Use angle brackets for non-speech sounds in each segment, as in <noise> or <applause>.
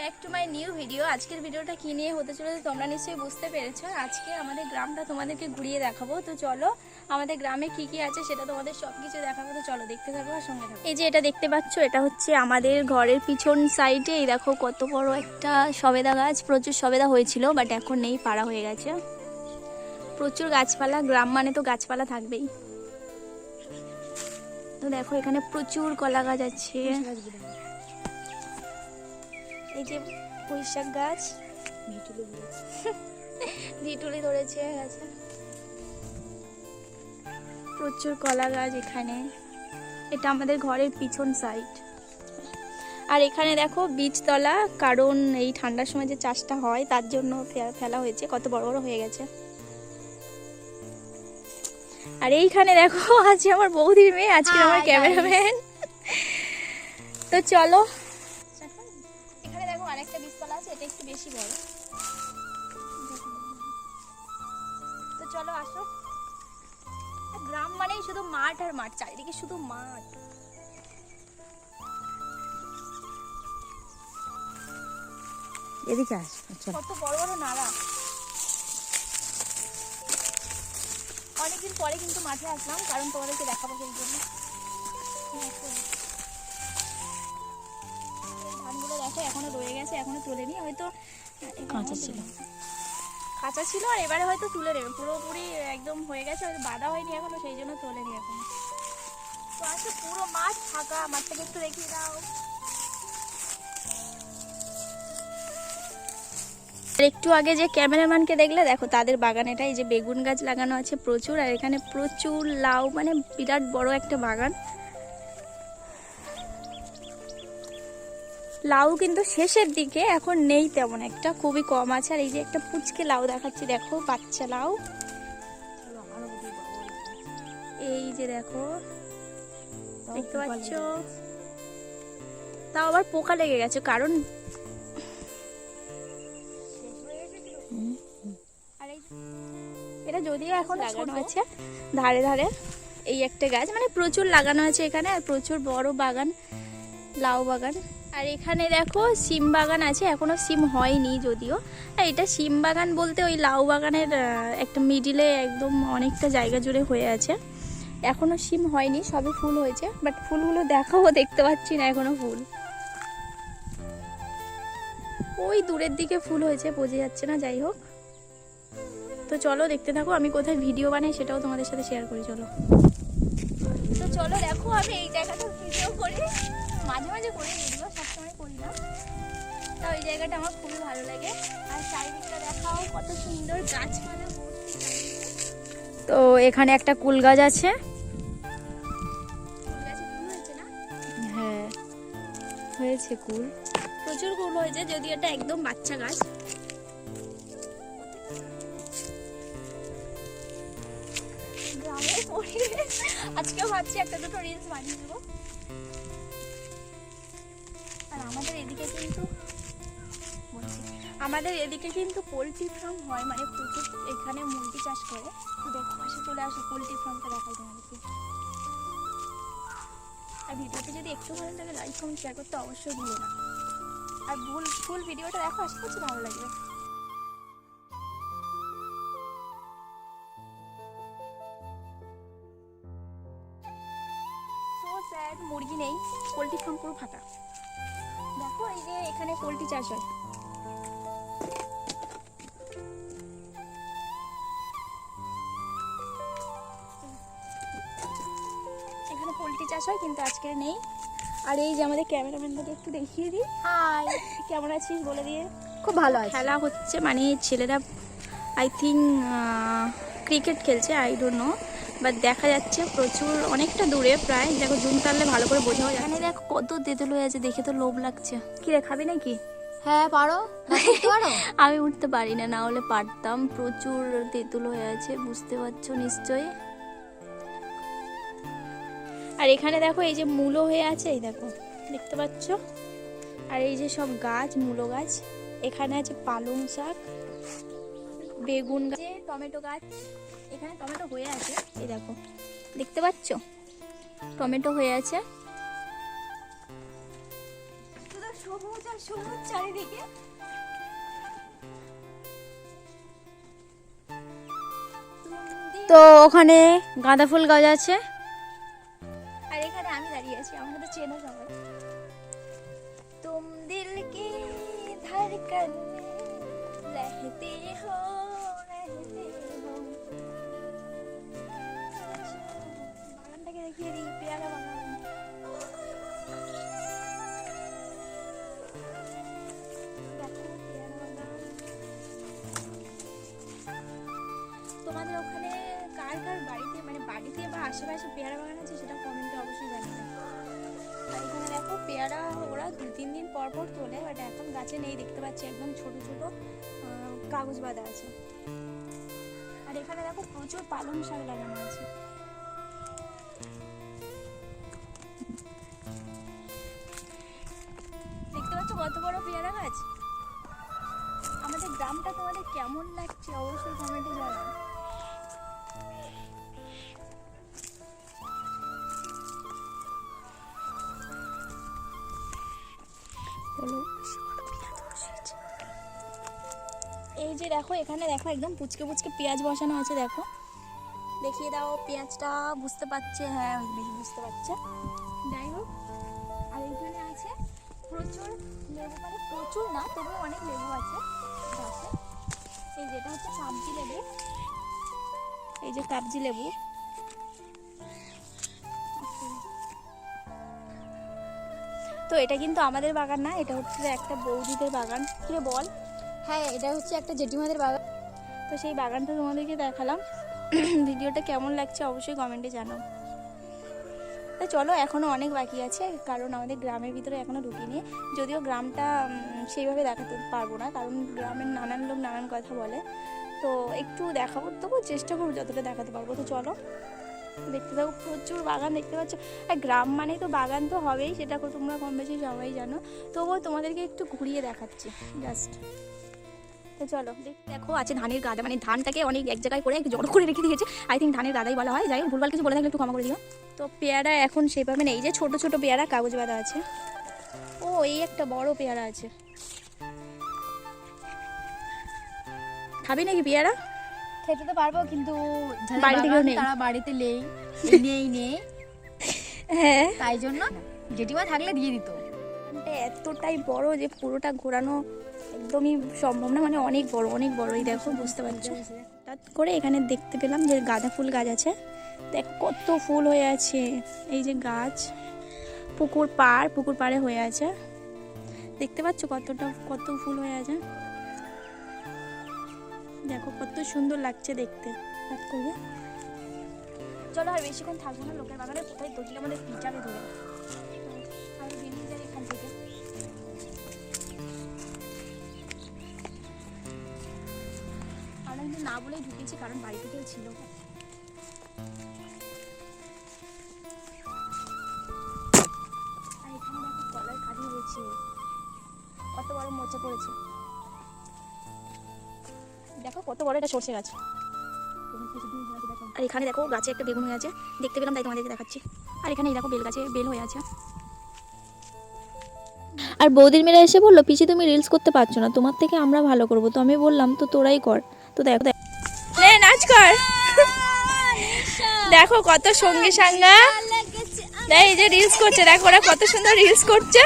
Back to my new video আজকের ভিডিওটা কি নিয়ে হতে চলেছে তোমরা নিশ্চয়ই বুঝতে পেরেছ। আজকে আমাদের গ্রামটা তোমাদেরকে ঘুরিয়ে দেখাবো। তো চলো, আমাদের গ্রামে কি কি আছে সেটা তোমাদের সব কিছু দেখাবো। তো চলো, দেখতে থাকো আর সঙ্গে এই যে এটা দেখতে পাচ্ছ, এটা হচ্ছে আমাদের ঘরের পিছন সাইডে এই দেখো কত বড় একটা সবেদা গাছ। প্রচুর সবেদা হয়েছিল বাট এখন নেই, পাড়া হয়ে গেছে। প্রচুর গাছপালা, গ্রাম মানে তো গাছপালা থাকবেই। তো দেখো, এখানে প্রচুর কলা গাছ আছে। এই যে পুঁইশাক গাছ। ভিটুলি ধরেছে গাছে প্রচুর কলা গাছ এখানে। এটা আমাদের ঘরের পিছন সাইড আর এখানে দেখো বীজতলা কারণ এই ঠান্ডার সময় যে চাষটা হয় তার জন্য ফেলা হয়েছে কত বড় বড় হয়ে গেছে। আর এইখানে দেখো আছে আমার বৌদির মেয়ে আজকে আমার ক্যামেরাম্যান। তো চলো বেশি বড়। তো চলো আসো। গ্রাম মানেই শুধু মাঠ আর মাঠ চারিদিকে শুধু মাঠ। এদিকে আস কত বড় বড় নালা। অনেকদিন পরে কিন্তু মাঠে আসলাম কারণ তোমাদেরকে দেখাবো সেই দেখো। এখনও রয়ে গেছে এখনও তোলেনি হয়তো কাঁচা ছিল। কাঁচা ছিল আর এবারে হয়তো তুলে নেবে পুরোপুরি একদম হয়ে গেছে হয়তো বাঁধা হয়নি এখনও সেই জন্য তোলেনি এখনও তো আছে পুরো মাঠ ফাঁকা মাঠটাকে একটু দেখিয়ে দাও একটু আগে যে ক্যামেরাম্যানকে দেখলে দেখো তাদের বাগানেটা এই যে বেগুন গাছ লাগানো আছে প্রচুর আর এখানে প্রচুর লাউ মানে বিরাট বড় একটা বাগান লাউ কিন্তু শেষের দিকে এখন নেই তেমন একটা খুবই কম আছে। আর এই যে একটা পুচকে লাউ দেখাচ্ছি দেখো বাচ্চা লাউ। এই যে দেখো দেখতে পাচ্ছ? তাও আবার পোকা লেগে গেছে কারণ এটা যদিও এখন লাগানো আছে ধারে ধারে এই একটা গাছ মানে প্রচুর লাগানো আছে এখানে আর প্রচুর বড় বাগান লাউ বাগান। আর এখানে দেখো সিম বাগান আছে, এখনও সিম হয়নি যদিও। এটা সিম বাগান বলতে ওই লাউ বাগানের একটা মিডিলে একদম অনেকটা জায়গা জুড়ে হয়ে আছে। এখনও সিম হয়নি সবে ফুল হয়েছে বাট ফুলগুলো দেখাও দেখতে পাচ্ছি না এখনও ফুল। ওই দূরের দিকে ফুল হয়েছে, বোঝা যাচ্ছে না, যাই হোক। তো চলো দেখতে থাকো, আমি কোথায় ভিডিও বানাই সেটাও তোমাদের সাথে শেয়ার করি, চলো। তো চলো দেখো, আমি এই জায়গাটা ভিডিও করি। মাঝে মাঝে করি ভিডিও সবসময় করি না। তা ওই জায়গাটা আমার খুবই ভালো লাগে। আর চারিদিকটা দেখাও কত সুন্দর গাছপালা তো এখানে একটা কুল গাছ আছে। হ্যাঁ হয়েছে কুল। প্রচুর ফুল হয়েছে যদি এটা একদম বাচ্চা গাছ। গ্রামের পরিবেশ। আজকে ভাবছি একটা দুটো রিলস বানিয়ে দেবো। এদিকে কিন্তু আমাদের এদিকে কিন্তু পোলট্রি ফার্ম হয় মানে প্রচুর এখানে মুরগি চাষ করে। তো দেখো, পাশে চলে আসো, পোলট্রি ফার্মটা দেখাই তোমাদেরকে। আর ভিডিওটা যদি একটু ভালো লাগে লাইক কমেন্ট শেয়ার করতে অবশ্যই ভুলো না। আর ভুল ফুল ভিডিওটা দেখো, আশা করছি ভালো লাগবে। মুরগি নেই, পোলট্রি ফার্ম পুরো ফাঁকা। পোলট্রি চাষ হয়। এখানে পোলট্রি চাষ হয় কিন্তু আজকে নেই। আর এই যে আমাদের ক্যামেরাম্যানটাকে একটু দেখিয়ে দিই। হাই। কেমন আছিস বলে দিয়ে? খুব ভালো আছে। খেলা হচ্ছে মানে ছেলেরা আই থিঙ্ক ক্রিকেট খেলছে আই ডোন্ট নো বাট দেখা যাচ্ছে প্রচুর অনেকটা দূরে প্রায়। দেখো জুম টানলে ভালো করে বোঝাও যায় এখানে দেখো কত তেঁতুল হয়ে আছে দেখে তো লোভ লাগছে। কি রে খাবি নাকি? হ্যাঁ পারো। পারো? <laughs> আমি উঠতে পারি না না হলে পারতাম। প্রচুর তেঁতুল হয়ে আছে বুঝতে পারছ নিশ্চয়ই? আর এখানে দেখো এই যে মূলো হয়ে আছে এই দেখো দেখতে পাচ্ছ? আর এই যে সব গাছ মূলো গাছ এখানে আছে পালং শাক। বেগুন গাছ টমেটো গাছ এখানে টমেটো হয়ে আছে এই দেখো দেখতে পাচ্ছ? টমেটো হয়ে আছে। সবুজ আর সবুজ চারিদিকে। তো ওখানে গাঁদা ফুল গাছ আছে। আর এখানে আমি দাঁড়িয়ে আছি আমাকে তো চেনো সবাই। তুম দিল কি ধড়কন মে রহতে হো। তিন দিন পর পর তোলে বাট এখন গাছে নেই, দেখতে পাচ্ছি একদম ছোট ছোট কাগজ বাঁধা আছে। আর এখানে দেখো প্রচুর পালং শাক লাগানো আছে। দেখতে পাচ্ছ কত বড় পেয়ারা গাছ? আমাদের গ্রামটা তোমাদের কেমন লাগছে অবশ্যই কমেন্টে জানাও। এই যে দেখো, এখানে দেখো একদম পুচকে পুচকে পেঁয়াজ বসানো আছে, দেখো। দেখিয়ে দাও পেঁয়াজটা, বুঝতে পারছে? হ্যাঁ বেশি বুঝতে পারছে। যাই হোক, আর এখানে আছে প্রচুর লেবু মানে প্রচুর না, তবু অনেক লেবু আছে এই যেটা হচ্ছে কাবজি লেবু। এই যে কাবজি লেবু। তো এটা কিন্তু আমাদের বাগান না এটা হচ্ছে একটা বৌদিদের বাগান। কিরে বল? হ্যাঁ এটা হচ্ছে একটা জেঠিমাদের বাগান। তো সেই বাগানটা তোমাদেরকে দেখালাম। <clears throat> ভিডিওটা কেমন লাগছে অবশ্যই কমেন্টে জানাও। তা চলো এখনও অনেক বাকি আছে কারণ আমাদের গ্রামের ভিতরে এখনও ঢুকিনি। যদিও গ্রামটা সেইভাবে দেখাতে পারব না কারণ গ্রামের নানান লোক নানান কথা বলে। তো একটু দেখাবো তবু চেষ্টা করব যতটা দেখাতে পারব। তো চলো দেখতে থাকো প্রচুর বাগান দেখতে পাচ্ছ। আর গ্রাম মানে তো বাগান তো হবেই সেটা তোমরা কম বেশি সবাই জানো। তবুও তোমাদেরকে একটু ঘুরিয়ে দেখাচ্ছি জাস্ট তো চলো দেখ- দেখো আছে ধানের গাদা মানে ধানটাকে অনেক এক জায়গায় করে জড়ো করে রেখে দিয়েছে। আই থিঙ্ক ধানের গাদাই বলা হয় যাই ভুলভাল কিছু বলে থাকলে একটু ক্ষমা করে দিও। তো পেয়ারা এখন সেভাবে নেই যে ছোট ছোট পেয়ারা কাগজ বাঁধা আছে। ও এই একটা বড় পেয়ারা আছে। খাবি নাকি পেয়ারা? খেতে তো পারব কিন্তু। তারা বাড়িতে নেই <laughs> নেই নেই। হ্যাঁ। তাই জন্য জেঠিমা থাকলে দিয়ে দিত। এতটাই বড় যে পুরোটা ঘোরানো একদমই সম্ভব না মানে অনেক বড় অনেক বড় এই দেখো বুঝতে পারছ? হঠাৎ করে এখানে দেখতে পেলাম যে গাঁদা ফুল গাছ আছে। দেখ কত ফুল হয়ে আছে। এই যে গাছ পুকুর পাড় পুকুর পাড়ে হয়ে আছে। দেখতে পাচ্ছ কতটা কত ফুল হয়ে আছে? দেখো কত সুন্দর লাগছে দেখতে। চলো আর বেশিক্ষণ থাকব না, লোকের বাগানে কোথায় দড়িলে আমাদের যাবে ধরে আর এখান থেকে। আমরা কিন্তু না বলেই ঢুকেছি, কারণ বাড়িতে কেউ ছিল। আর এখানে দেখো কলার কাঁদি হয়েছে কত বড় মোচা পড়েছে। কত বড় এটা সর্ষে গাছ। আর এখানে দেখো গাছে একটা বেগুন হয়ে আছে দেখতে পেলাম তাই তোমাদেরকে দেখাচ্ছি। আর এখানে দেখো বেল গাছে বেল হয়ে আছে। আর বৌদির মেয়েরা এসে বলল পিসি তুমি রিলস করতে পারছ না তোমার থেকে আমরা ভালো করব। তো আমি বললাম তো তোরাই কর। তো দেখো দেখ নাচ কর। দেখো কত সঙ্গী সাঙ্গা। এই যে রিলস করছে দেখো ওরা কত সুন্দর রিলস করছে।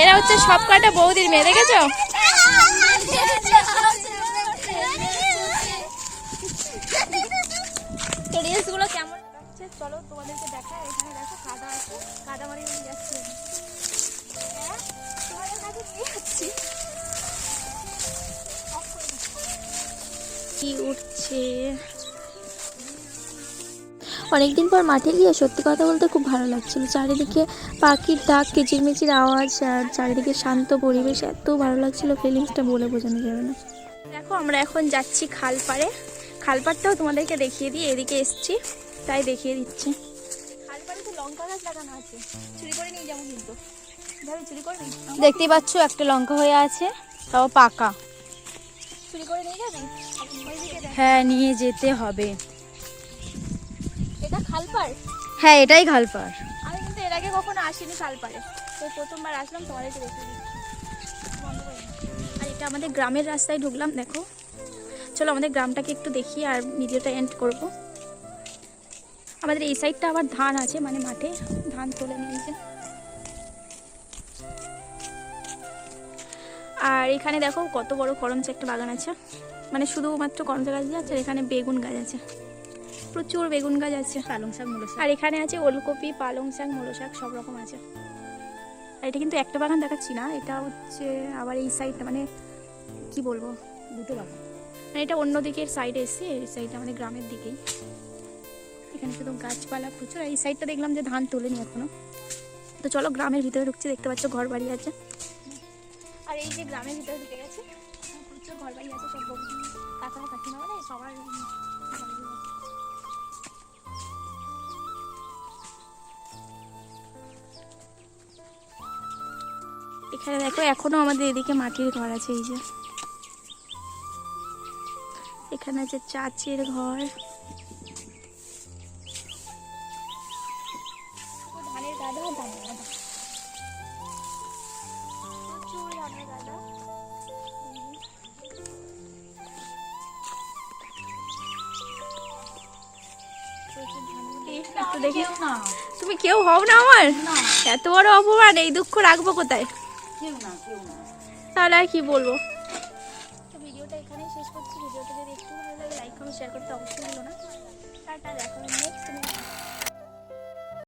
এরা হচ্ছে সব কটা বৌদির মেয়ে দেখেছ? তো রিলসগুলো কেমন লাগছে চলো তোমাদেরকে দেখা এখানে দেখো কাদা আছে কাদা মারি আমি যাচ্ছি। হ্যাঁ, তোমাদের কাছে নিয়ে যাচ্ছি। কি উঠছে? অনেকদিন পর মাঠে গিয়ে সত্যি কথা বলতে খুব ভালো লাগছিল। চারিদিকে পাখির ডাক কিচিরমিচির আওয়াজ আর চারিদিকে শান্ত পরিবেশ এত ভালো লাগছিল ফিলিংসটা বলে বোঝানো যাবে না। দেখো আমরা এখন যাচ্ছি খালপাড়ে খালপাড়টাও তোমাদেরকে দেখিয়ে দিই এদিকে এসছি তাই দেখিয়ে দিচ্ছি। খালপাড়ে লঙ্কা গাছ লাগানো আছে চুরি করে নিয়ে যাব কিন্তু। চুরি করবি দেখতেই পাচ্ছ একটা লঙ্কা হয়ে আছে তাও পাকা। চুরি করে নিয়ে যাবি? হ্যাঁ নিয়ে যেতে হবে। এটা খালপাড় হ্যাঁ এটাই খালপাড় আমি কিন্তু এর আগে কখনো আসিনি শালপাড়ে তো প্রথমবার আসলাম তোমাদেরকে দেখে আর এটা আমাদের গ্রামের রাস্তায় ঢুকলাম দেখো। চলো আমাদের গ্রামটাকে একটু দেখি আর ভিডিওটা এন্ড করব। আমাদের এই সাইডটা আবার ধান আছে মানে মাঠে ধান তুলে নিয়েছে আর এখানে দেখো কত বড় করমচা একটা বাগান আছে। মানে শুধুমাত্র করমচা গাছ আছে আর এখানে বেগুন গাছ আছে। প্রচুর বেগুন গাছ আছে। পালং শাক মূলো শাক। আর এখানে আছে ওলকপি পালং শাক মূলো শাক সব রকম আছে। আর এটা কিন্তু একটা বাগান দেখাচ্ছি না এটা হচ্ছে আবার এই সাইডটা মানে কি বলব? দুটো বাগান। মানে এটা অন্য দিকের সাইডে এসছে, এই সাইডটা আমাদের গ্রামের দিকেই। এখানে শুধু গাছপালা প্রচুর এই সাইডটা দেখলাম যে ধান তোলেনি এখনও। তো চলো গ্রামের ভিতরে ঢুকছি, দেখতে পাচ্ছ ঘর বাড়ি আছে। আর এই যে গ্রামের ভিতরে ঢুকে গেছে। এখানে দেখো, এখনও আমাদের এদিকে মাটির ঘর আছে, এই যে। এখানে আছে চাচির ঘর। ধানের গাদা ধানের গাদা প্রচুর ধানের গাদা প্রচুর ধানের গাদা। একটু দেখি না। তুমি কেউ হও না আমার? এত বড় অপমান এই দুঃখ রাখব কোথায়? তাহলে আর কি বলব?